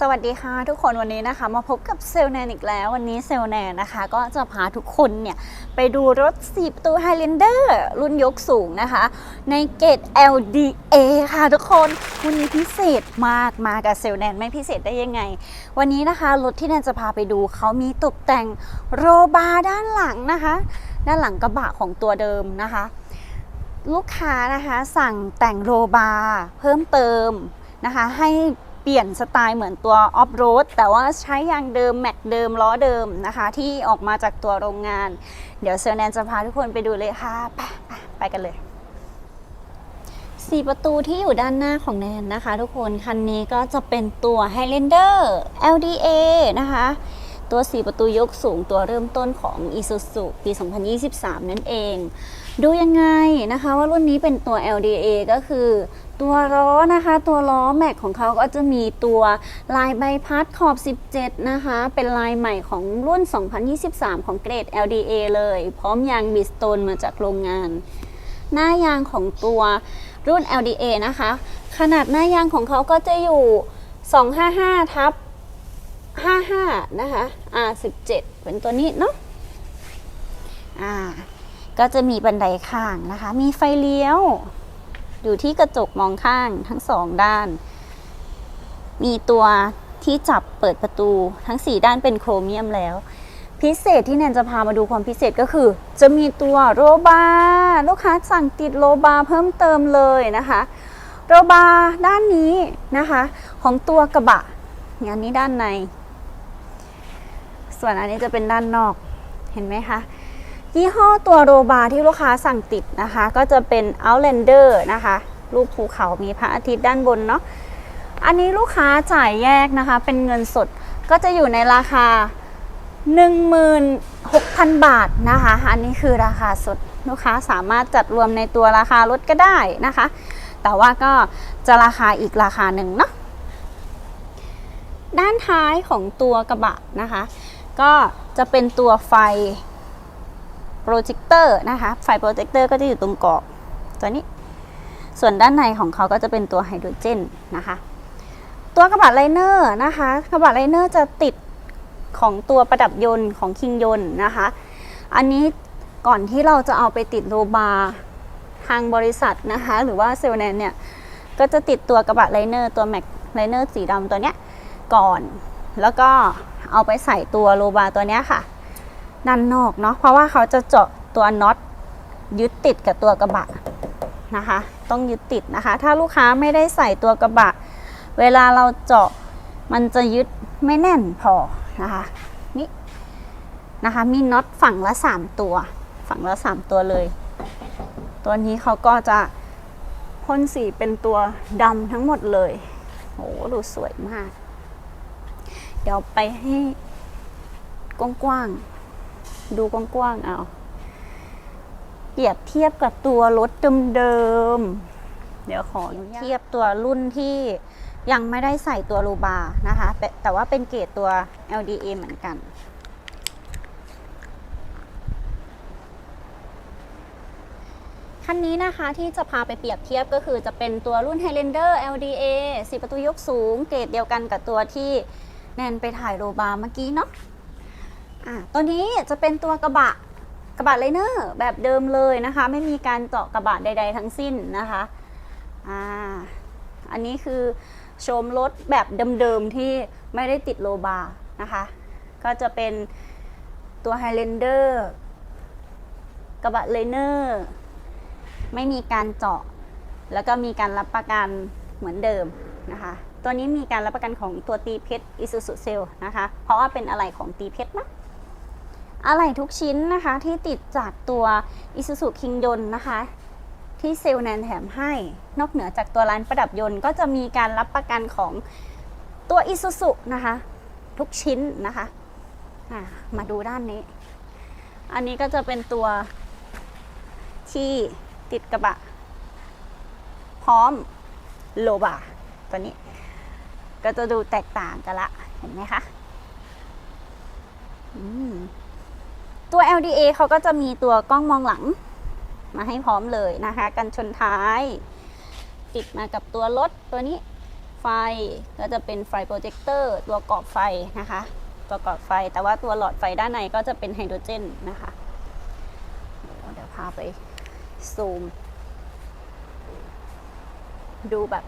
สวัสดีค่ะทุกคนวันนี้นะคะ มาพบกับเซลแนนอีกแล้ว วันนี้เซลแนนนะคะ ก็จะพาทุกคนเนี่ย ไปดูรถ4ประตู Highlander รุ่นยกสูงนะคะ ในเกรด LDA ค่ะทุกคน วันนี้พิเศษมากมากับเซลแนนไม่พิเศษได้ยังไง วันนี้นะคะ รถที่แนนจะพาไปดูเขามีตกแต่งโรบาร์ด้านหลังนะคะ ด้านหลังกระบะของตัวเดิมนะคะ ลูกค้านะคะสั่งแต่งโรบาร์เพิ่มเติมนะคะให้ เปลี่ยนสไตล์เหมือนตัวออฟโรดแต่ว่าใช้ยางเดิมแม็กเดิมล้อเดิมนะคะ ที่ออกมาจากตัวโรงงาน เดี๋ยวเซอร์แนนจะพาทุกคนไปดูเลยค่ะไปไปไปกันเลยสี่ประตูที่อยู่ด้านหน้าของแนนนะคะ ทุกคนคันนี้ก็จะเป็นตัว Highlander LDA นะคะ ตัว 4 ประตูยกสูงตัวเริ่มต้นของ Isuzu ปี 2023 นั่นเอง ดูยังไงนะคะว่ารุ่นนี้เป็นตัว LDA ก็คือตัวล้อนะคะตัวล้อแม็กของเขาก็จะมีตัวลายใบพัดขอบ 17 นะคะ เป็นลายใหม่ของรุ่น 2023 ของเกรด LDA เลย พร้อมยางบิสโตนมาจากโรงงาน หน้ายางของตัวรุ่น LDA นะคะ ขนาดหน้ายางของเขาก็จะอยู่ 255 ทับ 55 นะคะ R17 เป็นตัวนี้เนาะอ่าก็จะมีบันไดข้างนะคะ มีไฟเลี้ยว อยู่ที่กระจกมองข้างทั้งสองด้าน มีตัวที่จับเปิดประตูทั้ง 4 ด้านเป็นโครเมียมแล้ว พิเศษที่แนนจะพามาดูความพิเศษก็คือ จะมีตัวโรบาร์ลูกค้าสั่งติดโรบาร์เพิ่มเติมเลยนะคะโรบาร์ด้านนี้นะคะ ของตัวกระบะงานนี้ด้านใน ส่วนอันนี้จะเป็นด้านนอกเห็นไหมคะยี่ห้อตัวโรบาร์ที่ลูกค้าสั่งติดนะคะ ก็จะเป็น Outlander นะคะรูปภูเขามีพระอาทิตย์ด้านบนเนาะอันนี้ลูกค้าจ่ายแยกนะคะ เป็นเงินสดก็จะอยู่ในราคา 16,000 บาทนะคะ อันนี้คือราคาสดลูกค้าสามารถจัดรวมในตัวราคารถก็ได้นะคะ แต่ว่าก็จะราคาอีกราคาหนึ่งเนาะด้านท้ายของตัวกระบะนะคะ ก็จะเป็นตัวไฟโปรเจคเตอร์นะคะ ไฟโปรเจคเตอร์ก็จะอยู่ตรงกรอบตัวนี้ ส่วนด้านในของเขาก็จะเป็นตัวไฮโดรเจนนะคะ ตัวกระบะไลเนอร์นะคะ กระบะไลเนอร์จะติดของตัวประดับยนต์ของคิงยนต์นะคะ อันนี้ก่อนที่เราจะเอาไปติดโลบาร์ทางบริษัทนะคะ หรือว่าเซลแนนเนี่ย ก็จะติดตัวกระบะไลเนอร์ตัวแม็กไลเนอร์สีดำตัวเนี้ยก่อน แล้วก็เอาไปใส่ตัวโลบาตัวเนี้ยค่ะ ด้านนอกเนาะเพราะว่าเขาจะเจาะตัวน็อตยึดติดกับตัวกระบะนะคะ ต้องยึดติดนะคะ ถ้าลูกค้าไม่ได้ใส่ตัวกระบะ เวลาเราเจาะมันจะยึดไม่แน่นพอนะคะนี่นะคะมีน็อตฝั่งละ 3 ตัว ฝั่งละ 3 ตัวเลย ตัวนี้เขาก็จะพ่นสีเป็นตัวดำทั้งหมดเลยโหดูสวยมาก เดี๋ยวไปให้กว้างๆ ดูกว้างๆ เอา เปรียบเทียบกับตัวรถเดิมๆ เดี๋ยวขอเทียบตัวรุ่นที่ยังไม่ได้ใส่ตัวโลบาร์นะคะ แต่ว่าเป็นเกรดตัว LDA เหมือนกัน คันนี้นะคะที่จะพาไปเปรียบเทียบก็คือจะเป็นตัวรุ่น Highlander LDA 4ประตูยกสูง เกรดเดียวกันกับตัวที่ แนนไปถ่ายโลบาร์เมื่อกี้เนาะอะตัวนี้จะเป็นตัวกระบะกระบะไลเนอร์แบบเดิมเลยนะคะ ไม่มีการเจาะกระบะใด ๆ ทั้งสิ้นนะคะอ่าอันนี้คือโฉมรถแบบเดิมๆที่ไม่ได้ติดโลบาร์นะคะ ก็จะเป็นตัว Highlander กระบะไลเนอร์ไม่มีการเจาะ แล้วก็มีการรับประกันเหมือนเดิมนะคะ ตัวนี้มีการรับประกันของตัวตีเพชร Isuzu c e l นะคะ เพราะว่าเป็นอะไรของตีเพชรนะอะไรทุกชิ้นนะคะที่ติดจากตัว Isuzu King ยนนะคะ ที่เซลแนนแถมให้ นอกเหนือจากตัวร้านประดับยนต์ ก็จะมีการรับประกันของตัว Isuzu นะคะ ทุกชิ้นนะคะมาดูด้านนี้ อันนี้ก็จะเป็นตัวที่ติดกระบะ พร้อมโลบาตัวนี้ ก็จะดูแตกต่างกันละ เห็นไหมคะมตัว LDA เขาก็จะมีตัวกล้องมองหลัง มาให้พร้อมเลยนะคะ กันชนท้าย ติดมากับตัวรถตัวนี้ไฟไฟก็จะเป็นไฟโปรเจคเตอร์ตัวกรอบไฟนะคะ ตัวกรอบไฟแต่ว่าตัวหลอดไฟด้านในก็จะเป็นไฮโดรเจนนะคะ เดี๋ยวพาไปซูม ดูแบบ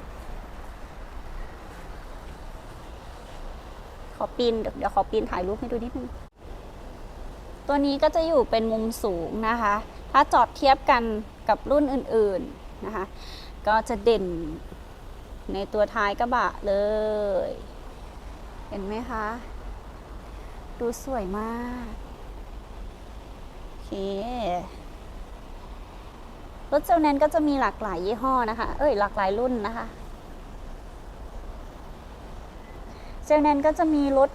อปีนเดี๋ยวขอปีนถ่ายรูปให้ดูนิดนึง ตัวนี้ก็จะอยู่เป็นมุมสูงนะคะ ถ้าจอดเทียบกันกับรุ่นอื่นๆนะคะ ก็จะเด่นในตัวท้ายกระบะเลย เห็นไหมคะ ดูสวยมาก โอเครถเซลแนนก็จะมีหลากหลายยี่ห้อนะคะ เอ้ยหลากหลายรุ่นนะคะ เซลแนนก็จะมีรถ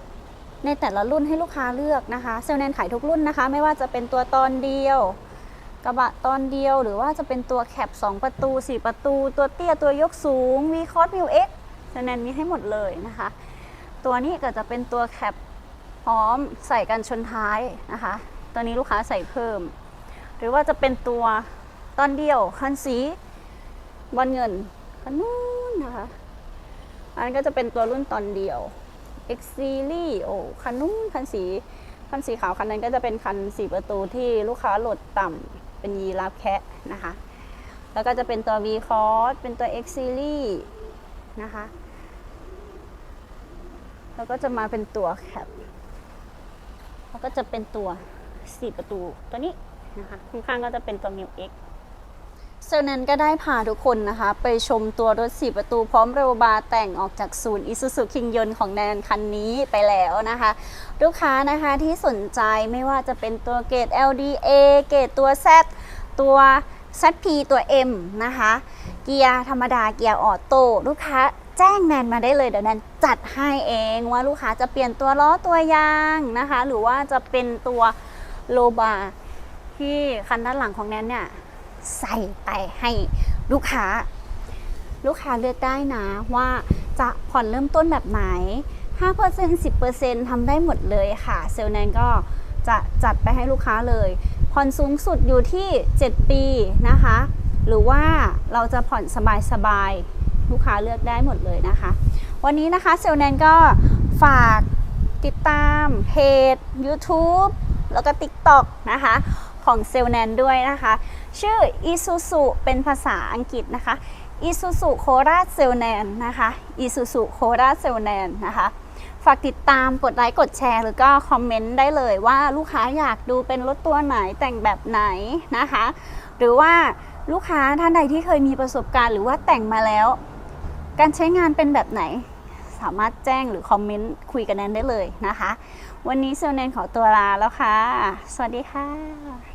ในแต่ละรุ่นให้ลูกค้าเลือกนะคะ เซลแนนขายทุกรุ่นนะคะ ไม่ว่าจะเป็นตัวตอนเดียว กระบะตอนเดียว หรือว่าจะเป็นตัวแคป 2 ประตู 4 ประตู ตัวเตี้ย ตัวยกสูง v c o s m i l X เซลแนนมีให้หมดเลยนะคะ ตัวนี้ก็จะเป็นตัวแคปพร้อมใส่กันชนท้ายนะคะ ตัวนี้ลูกค้าใส่เพิ่ม หรือว่าจะเป็นตัวตอนเดียวคันสีบอลเงินคันนู้นนะคะ อันนนก็จะเป็นตัวรุ่นตอนเดียว X Series โอ้คันนู้นคันสีคันสีขาวคันนั้นก็จะเป็นคันสีประตูที่ลูกค้าโหลดต่ำเป็นยีราฟแคะนะคะ แล้วก็จะเป็นตัว V Cross เป็นตัว X Series นะคะ แล้วก็จะมาเป็นตัวแคปแล้วก็จะเป็นตัวสีประตูตัวนี้นะคะข้างๆก็จะเป็นตัว m ิว X เซลนั้นก็ได้พาทุกคนนะคะ ไปชมตัวรถ4ประตูพร้อมเรบาร์แต่งออกจากศูนย์อิซูซูคิงยนของแนนคันนี้ไปแล้วนะคะ ลูกค้านะคะที่สนใจไม่ว่าจะเป็นตัวเกรด LDA เกรดตัว Z ตัว ZP ตัว M นะคะ เกียร์ธรรมดาเกียร์ออโต้ลูกค้าแจ้งแนนมาได้เลยเดี๋ยวแนนจัดให้เองว่าลูกค้าจะเปลี่ยนตัวล้อตัวยางนะคะ หรือว่าจะเป็นตัวโลบาร์ที่คันด้านหลังของแนนเนี่ย ใส่ไปให้ลูกค้า ลูกค้าเลือกได้นะว่าจะผ่อนเริ่มต้นแบบไหน 5% 10%ทำได้หมดเลยค่ะ เซลแนนก็จะจัดไปให้ลูกค้าเลย ผ่อนสูงสุดอยู่ที่ 7 ปีนะคะ หรือว่าเราจะผ่อนสบายๆ ลูกค้าเลือกได้หมดเลยนะคะ วันนี้นะคะเซลแนนก็ฝากติดตามเพจ YouTube แล้วก็ TikTok นะคะ ของเซลแนนด้วยนะคะ ชื่อ Isuzu เป็นภาษาอังกฤษนะคะ Isuzu c o r a c e l n a n นะคะ Isuzu c o r a c e l n a n นะคะ ฝากติดตามกดไลค์กดแชร์ หรือก็คอมเมนต์ได้เลยว่าลูกค้าอยากดูเป็นรถตัวไหนแต่งแบบไหนนะคะ หรือว่าลูกค้าท่านใดที่เคยมีประสบการณ์หรือว่าแต่งมาแล้ว การใช้งานเป็นแบบไหนสามารถแจ้งหรือคอมเมนต์คุยกันแนนได้เลยนะคะ วันนี้เซลแนนขอตัวลาแล้วค่ะ สวัสดีค่ะ